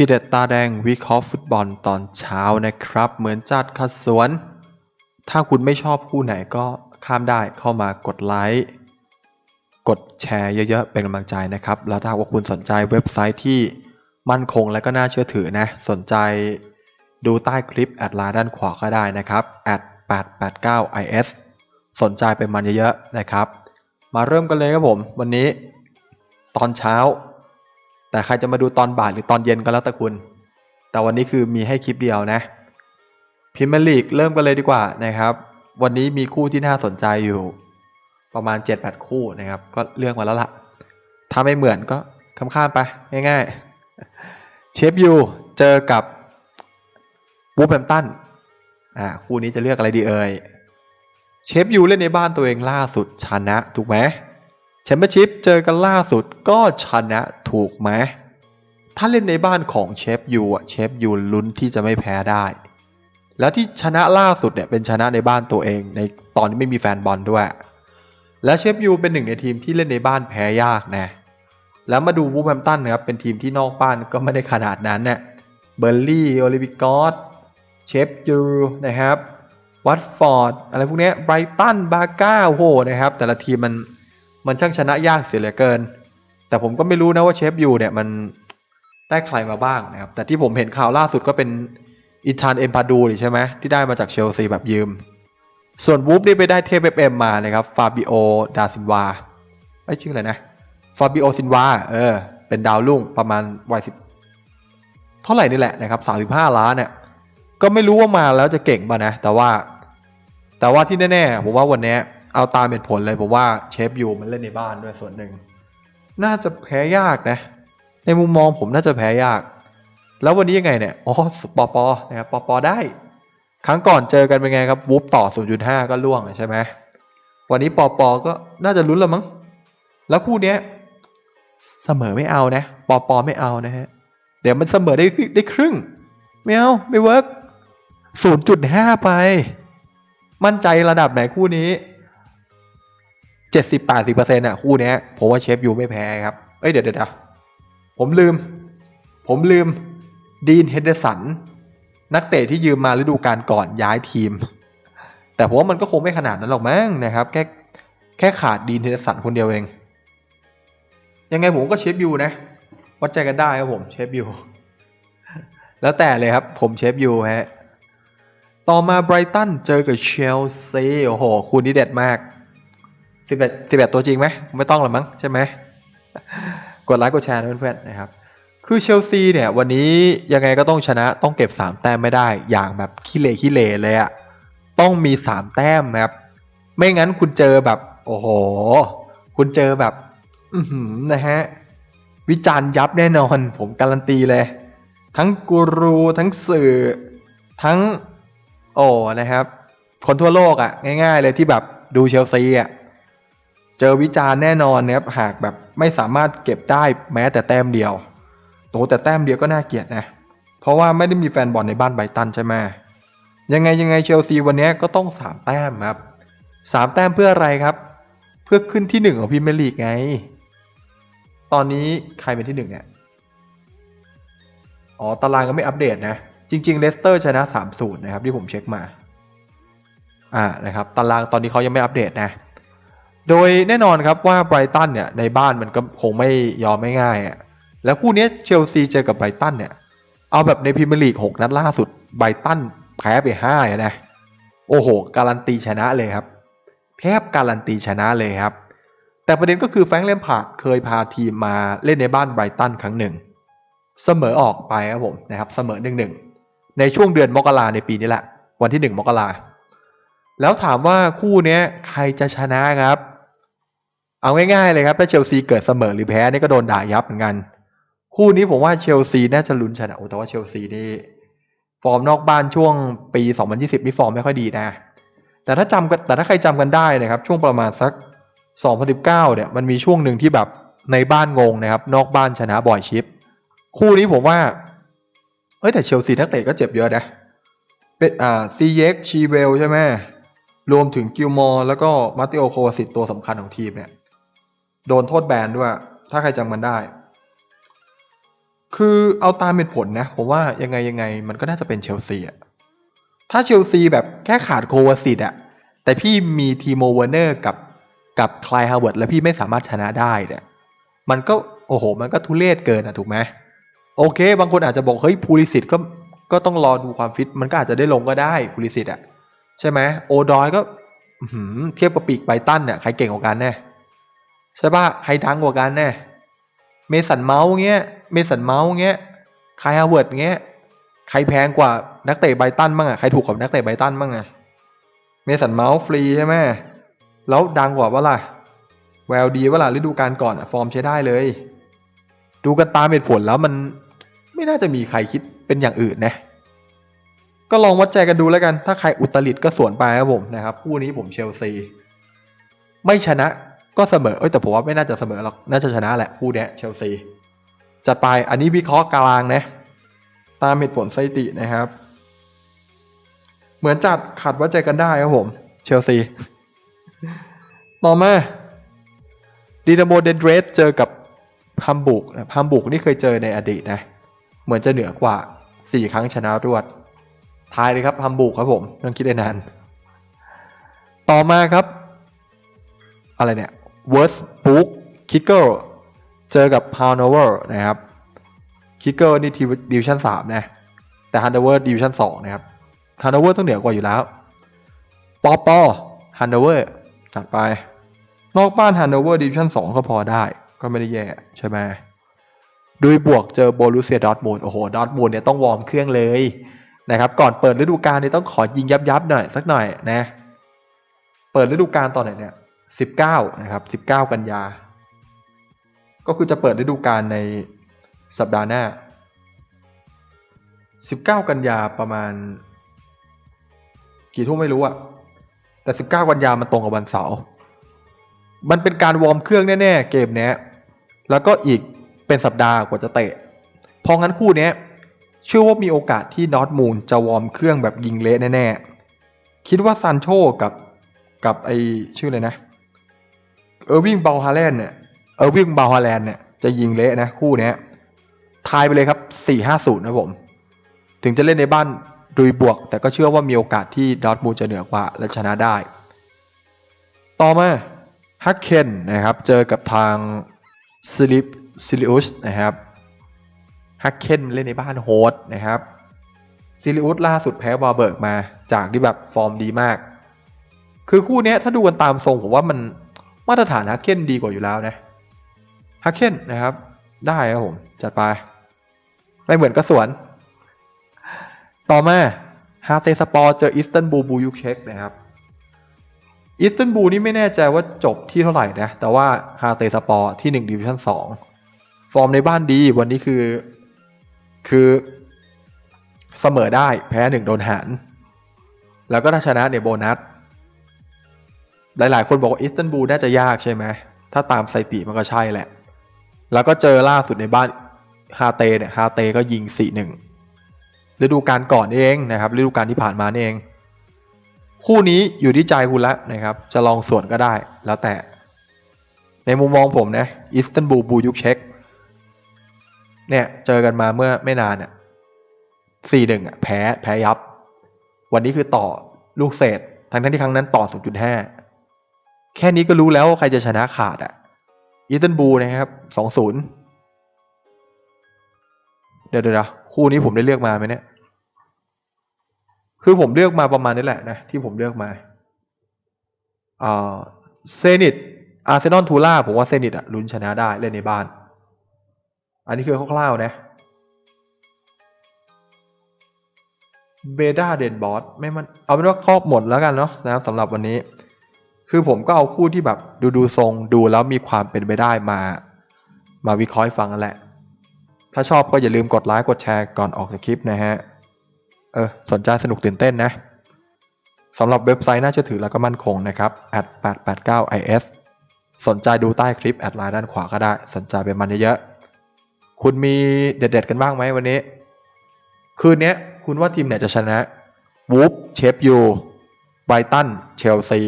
ทีเด็ดตาแดงวิเคราะห์ฟุตบอลตอนเช้านะครับ เหมือนจัดคัดสวน ถ้าคุณไม่ชอบคู่ไหนก็ข้ามได้เข้ามากดไลค์กดแชร์เยอะๆ เป็นกำลังใจนะครับ แล้วถ้าว่าคุณสนใจเว็บไซต์ที่มั่นคงและก็น่าเชื่อถือนะ สนใจดูใต้คลิปแอดไลน์ด้านขวาก็ได้นะครับ 889is สนใจไปมันเยอะๆนะครับ มาเริ่มกันเลยครับผม วันนี้ตอนเช้า แต่ใครจะมาดูตอนบ่ายหรือตอนเย็นก็แล้วแต่คุณ แต่วันนี้คือมีให้คลิปเดียวนะพิมพ์ลีกเริ่มกันเลยดีกว่านะครับ วันนี้มีคู่ที่น่าสนใจอยู่ ประมาณ 7-8 คู่นะครับ ก็เลือกมาแล้วล่ะ ถ้าไม่เหมือนก็ข้ามๆไป ง่ายๆ เชฟยูเจอกับบูแบมตันอ่าคู่นี้จะเลือกอะไรดีเอ่ยเชฟยูเล่นในบ้านตัวเองล่าสุดชนะถูกไหม แชมเปี้ยนชิพเจอกันล่าสุดก็ชนะถูกไหมถ้าเล่นในบ้านของเชฟยูอะเชฟยูลุ้นที่จะไม่แพ้ได้ แล้วที่ชนะล่าสุดเนี่ยเป็นชนะในบ้านตัวเองในตอนที่ไม่มีแฟนบอลด้วย และเชฟยูเป็นหนึ่งในทีมที่เล่นในบ้านแพ้ยากนะแล้วมาดูวูแฮมตันนะครับเป็นทีมที่นอกบ้านก็ไม่ได้ขนาดนั้นเนี่ยเบอร์ลี่โอลิวิกอสเชฟยูนะครับวัตฟอร์ดอะไรพวกนี้ไบรตันบาก้าโอ้โหนะครับแต่ละทีมมัน มันช่างชนะยากเสียเหลือเกิน แต่ผมก็ไม่รู้นะว่าเชฟยูเนี่ยมันได้ใครมาบ้างนะครับ แต่ที่ผมเห็นข่าวล่าสุดก็เป็นอิทานเอ็มพาดูใช่ไหมที่ได้มาจากเชลซีแบบยืม ส่วนวูฟนี่ไปได้เทพเอ็มมานะครับฟาบิโอดาซินวาไม่ชื่ออะไรนะฟาบิโอซินวาเออ เป็นดาวรุ่งประมาณวัยสิบเท่าไหร่นี่แหละนะครับสาสิบห้าล้านเนี่ยก็ไม่รู้ว่ามาแล้วจะเก่งป่ะนะ แต่ว่า แต่ว่าที่แน่ๆผมว่าวันนี้ เอาตามเป็นผลเลยผมว่าเชฟยูมันเล่นในบ้านด้วยส่วนหนึ่ง น่าจะแพ้ยากนะ ในมุมมองผมน่าจะแพ้ยาก แล้ววันนี้ยังไงเนี่ยอ๋อปอปอนะครับปอปอได้ ครั้งก่อนเจอกันเป็นไงครับวูฟต่อ 0.5 ก็ล่วงใช่ไหมวันนี้ปอปอก็น่าจะลุ้นล้วมั้งแล้วคู่เนี้ยเสมอไม่เอานะ ปอปอไม่เอานะฮะ เดี๋ยวมันเสมอได้ได้ครึ่ง ไม่เอา ไม่เวิร์ก0.5 ไป มั่นใจระดับไหนคู่นี้ 70-80%อะคู่นี้ผมว่าเชฟยูไม่แพ้ครับ เอ้ยเดี๋ยวเดี๋ยวผมลืม ผมลืมดีนเฮเดอร์สัน นักเตะที่ยืมมาฤดูกาลก่อนย้ายทีม แต่ผมว่ามันก็คงไม่ขนาดนั้นหรอกมั้งนะครับ แค่แค่ขาดดีนเทนสันคนเดียวเอง ยังไงผมก็เชฟยูนะวัดใจกันได้ครับผมเชฟยูแล้วแต่เลยครับ ผมเชฟยูฮะต่อมาไบรตันเจอกับเชลซีโอ้โห คู่นี้เด็ดมาก สิบเอ็ดสิบเอ็ดตัวจริงไหมไม่ต้องหรอกมั้งใช่ไหมกดไลค์กดแชร์นะเพื่อนๆนะครับ คือเชลซีเนี่ย วันนี้ยังไงก็ต้องชนะต้องเก็บ3แต้มไม่ได้ อย่างแบบขี้เละขี้เละเลยอะต้องมี3แต้มครับ ไม่งั้นคุณเจอแบบ โอ้โห คุณเจอแบบ อืนะฮะ วิจารณ์ยับแน่นอน ผมการันตีเลย ทั้งกูรูทั้งสื่อ ทั้ง โอ้นะครับ คนทั่วโลกอะง่าย ๆ เลยที่แบบดูเชลซีอะ เจอวิจารณ์แน่นอนนะครับหากแบบไม่สามารถเก็บได้แม้แต่แต้มเดียวโตแต่แต้มเดียวก็น่าเกลียดนะเพราะว่าไม่ได้มีแฟนบอลในบ้านไบตันใช่ไหมยังไงยังไงเชลซีวันนี้ก็ต้องสามแต้มครับสามแต้มเพื่ออะไรครับ เพื่อขึ้นที่หนึ่งของพรีเมียร์ลีกไง ตอนนี้ใครเป็นที่หนึ่งเนี่ยอ๋อตารางก็ไม่อัปเดตนะ จริง ๆ เลสเตอร์ชนะ3 0นะครับที่ผมเช็คมา อ่านะครับ ตารางตอนนี้เขายังไม่อัปเดตนะ โดยแน่นอนครับว่าไบรตันเนี่ยในบ้านมันก็คงไม่ยอมไม่ง่ายอะแล้วคู่นี้เชลซีเจอกับไบรตันเนี่ยเอาแบบในพรีเมียร์ลีก6นัดล่าสุดไบรตันแพ้ไป5นะโอ้โห การันตีชนะเลยครับ แทบการันตีชนะเลยครับ แต่ประเด็นก็คือแฟรงค์เลมพาร์ดเคยพาทีมมาเล่นในบ้านไบรตันครั้งหนึ่ง เสมอออกไปครับผมนะครับเสมอหนึ่งหนึ่งในช่วงเดือนมกราในปีนี้แหละ วันที่หนึ่งมกราแล้วถามว่าคู่นี้ใครจะชนะครับ เอาง่ายๆเลยครับ ถ้าเชลซีเกิดเสมอหรือแพ้นี่ก็โดนด่ายับเหมือนกัน คู่นี้ผมว่าเชลซีน่าจะลุ้นชนะแต่ว่าเชลซีนี่ฟอร์มนอกบ้านช่วงปี 2020นี่ฟอร์มไม่ค่อยดีนะ แต่ถ้าจำกันแต่ถ้าใครจำกันได้นะครับ ช่วงประมาณสัก 2019เนี่ยมันมีช่วงหนึ่งที่แบบในบ้านงงนะครับ นอกบ้านชนะบ่อยชิป คู่นี้ผมว่าเอ้ยแต่เชลซีนักเตะก็เจ็บเยอะนะเป็นอ่าซีเย็กชีเวลใช่ไหมรวมถึงกิลมอร์แล้วก็มาติโอโควาสิตตัวสำคัญของทีมเนี่ย โดนโทษแบนด้วย ถ้าใครจำมันได้ คือเอาตามเป็นผลนะ ผมว่ายังไงยังไงมันก็น่าจะเป็นเชลซีอะถ้าเชลซีแบบแค่ขาดโควาสิตอะแต่พี่มีทีโมเวอร์เนอร์กับกับคลายฮาวเวิร์ดแล้วพี่ไม่สามารถชนะได้เนี่ยมันก็โอ้โห มันก็ทุเรศเกินอะถูกไหมโอเค บางคนอาจจะบอกเฮ้ยพูลิสิตก็ก็ต้องรอดูความฟิต มันก็อาจจะได้ลงก็ได้พูลิสิตอะใช่ไหมโอดอยก็เทียบกับปีกไบตันเนี่ยใครเก่งกว่ากันแน่ ใช่ปะใครดังกว่ากันแน่เมสันเมาส์เงี้ย เมสันเมาส์เงี้ยคายฮาวเวิร์ดเงี้ย ใครแพงกว่านักเตะไบตันบ้างอะใครถูกกว่านักเตะไบตันบ้างอะเมสันเมาส์ฟรีใช่ไหมแล้วดังกว่าว่าล่ะ แววดีว่าล่ะฤดูกาลก่อนอะฟอร์มใช้ได้เลย ดูกันตามเหตุผลแล้วมันไม่น่าจะมีใครคิดเป็นอย่างอื่นนะ ก็ลองวัดใจกันดูแล้วกัน ถ้าใครอุตริดก็สวนไปครับผมนะครับคู่นี้ผมเชลซี ไม่ชนะ ก็เสมอเอ้ยแต่ผมว่าไม่น่าจะเสมอหรอกน่าจะชนะแหละคู่เนี้ยเชลซีจัดไปอันนี้วิเคราะห์กลางนะตามเหตุผลสถิตินะครับ เหมือนจัดขัดวัดใจกันได้ครับผม เชลซี ต่อมาดีนาโมเดนเดรสเจอกับฮัมบุกนะฮัมบุกนี่เคยเจอในอดีตนะ เหมือนจะเหนือกว่า4ครั้งชนะรวดทายเลยครับฮัมบุกครับผมต้องคิดได้นาน ต่อมาครับ อะไรเนี่ย เวิร์สบุ๊กคิกเกอร์เจอกับฮาวโนเวอร์นะครับคิกเกอร์นี่ทีดิวิชั่น3นะแต่ฮันโนเวอร์ดิวิชั่น2นะครับฮันโนเวอร์ต้องเหนือกว่าอยู่แล้วปอปอฮันโนเวอร์จัดไป นอกบ้านฮันโนเวอร์ดิวิชั่น2ก็พอได้ ก็ไม่ได้แย่ใช่ไหมโดยบวกเจอโบลูเซียดอทมูลโอ้โหดอทมูลเนี่ยต้องวอร์มเครื่องเลยนะครับก่อนเปิดฤดูกาลเนี่ยต้องขอยิงยับยับๆหน่อยสักหน่อยนะ เปิดฤดูกาลตอนไหนเนี่ย 19นะครับ19 กันยา ก็คือจะเปิดฤดูกาลในสัปดาห์หน้า 19 กันยาประมาณ กี่ทุ่มไม่รู้อะแต่ 19 กันยามันตรงกับวันเสาร์มันเป็นการวอร์มเครื่องแน่ๆ เกมนี้แล้วก็อีกเป็นสัปดาห์กว่าจะเตะ เพราะงั้นคู่นี้เชื่อว่ามีโอกาสที่นอตมูลจะวอร์มเครื่องแบบยิงเละแน่ๆ คิดว่าซันโชกับกับไอชื่อเลยนะ เออร์วิงเบาฮาแลนด์เนี่ยเออร์วิงเบาฮาแลนด์เนี่ยจะยิงเละนะคู่เนี้ยทายไปเลยครับ4-5-0นะผม ถึงจะเล่นในบ้านดุยบวก แต่ก็เชื่อว่ามีโอกาสที่ดอทมูลจะเหนือกว่าและชนะได้ ต่อมาฮักเคนนะครับเจอกับทางซิลิปซิลิอุสนะครับฮักเคนเล่นในบ้านโฮสต์นะครับซิลิอุสล่าสุดแพ้วาเบิร์กมาจากที่แบบฟอร์มดีมาก คือคู่นี้ถ้าดูกันตามทรงผมว่ามัน มาตรฐานฮักเคนดีกว่าอยู่แล้วนะฮักเคนนะครับ ได้ครับผม จัดไป ไม่เหมือนกระสวน ต่อมาฮาเตสปอร์เจออิสตันบูลบูยุคเช็กนะครับอิสตันบูลนี่ไม่แน่ใจว่าจบที่เท่าไหร่นะ แต่ว่าฮาเตสปอร์ที่1ดิวิชั่น2ฟอร์มในบ้านดีวันนี้คือ คือเสมอได้แพ้หนึ่งโดนหาร แล้วก็ถ้าชนะเนี่ยโบนัส หลาย ๆ คนบอกว่าอิสตันบูลน่าจะยากใช่ไหมถ้าตามสถิติมันก็ใช่แหละ แล้วก็เจอล่าสุดในบ้านฮาเตเนี่ยฮาเตก็ยิง 4-1ฤดูกาลก่อนเองนะครับฤดูกาลที่ผ่านมานี่เอง คู่นี้อยู่ที่ใจคุณละนะครับ จะลองส่วนก็ได้แล้วแต่ ในมุมมองผมนะอิสตันบูลบูยุคเช็กเนี่ยเจอกันมาเมื่อไม่นานอะสี่หนึ่งอะแพ้แพ้ยับ วันนี้คือต่อลูกเศษ ทั้งทั้งที่ครั้งนั้นต่อ 0.5 แค่นี้ก็รู้แล้วว่าใครจะชนะขาดอะอิตันบูนะครับสองศูนย์เดี๋ยวเดี๋ยวคู่นี้ผมได้เลือกมาไหมเนี่ย คือผมเลือกมาประมาณนี้แหละนะ ที่ผมเลือกมาอ่าเซนิตอาร์เซนอลทูล่าผมว่าเซนิตอะลุ้นชนะได้เล่นในบ้าน อันนี้คือคร่าวๆนะเบด้าเดนบอสไม่มันเอาเป็นว่าครอบหมดแล้วกันเนาะนะครับสำหรับวันนี้ คือผมก็เอาคู่ที่แบบดูดูทรงดูแล้วมีความเป็นไปได้มา มาวิเคราะห์ฟังนั่นแหละ ถ้าชอบก็อย่าลืมกดไลค์กดแชร์ก่อนออกจากคลิปนะฮะ เออสนใจสนุกตื่นเต้นนะสำหรับเว็บไซต์น่าเชื่อถือแล้วก็มั่นคงนะครับ @889is สนใจดูใต้คลิปแอดไลน์ด้านขวาก็ได้ สนใจเป็นมันเยอะๆคุณมีเด็ดๆกันบ้างไหมวันนี้ คืนนี้คุณว่าทีมไหนจะชนะวูฟเชฟยูไบรตันเชลซี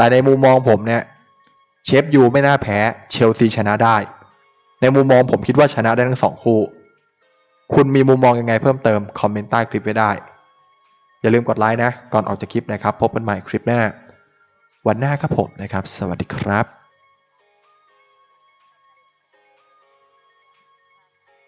แต่ในมุมมองผมเนี่ยเชฟยูไม่น่าแพ้เชลซีชนะได้ ในมุมมองผมคิดว่าชนะได้ทั้งสองคู่ คุณมีมุมมองยังไงเพิ่มเติม คอมเมนต์ใต้คลิปไว้ได้ อย่าลืมกดไลค์นะ ก่อนออกจากคลิปนะครับ พบกันใหม่คลิปหน้า วันหน้าครับผมนะครับ สวัสดีครับ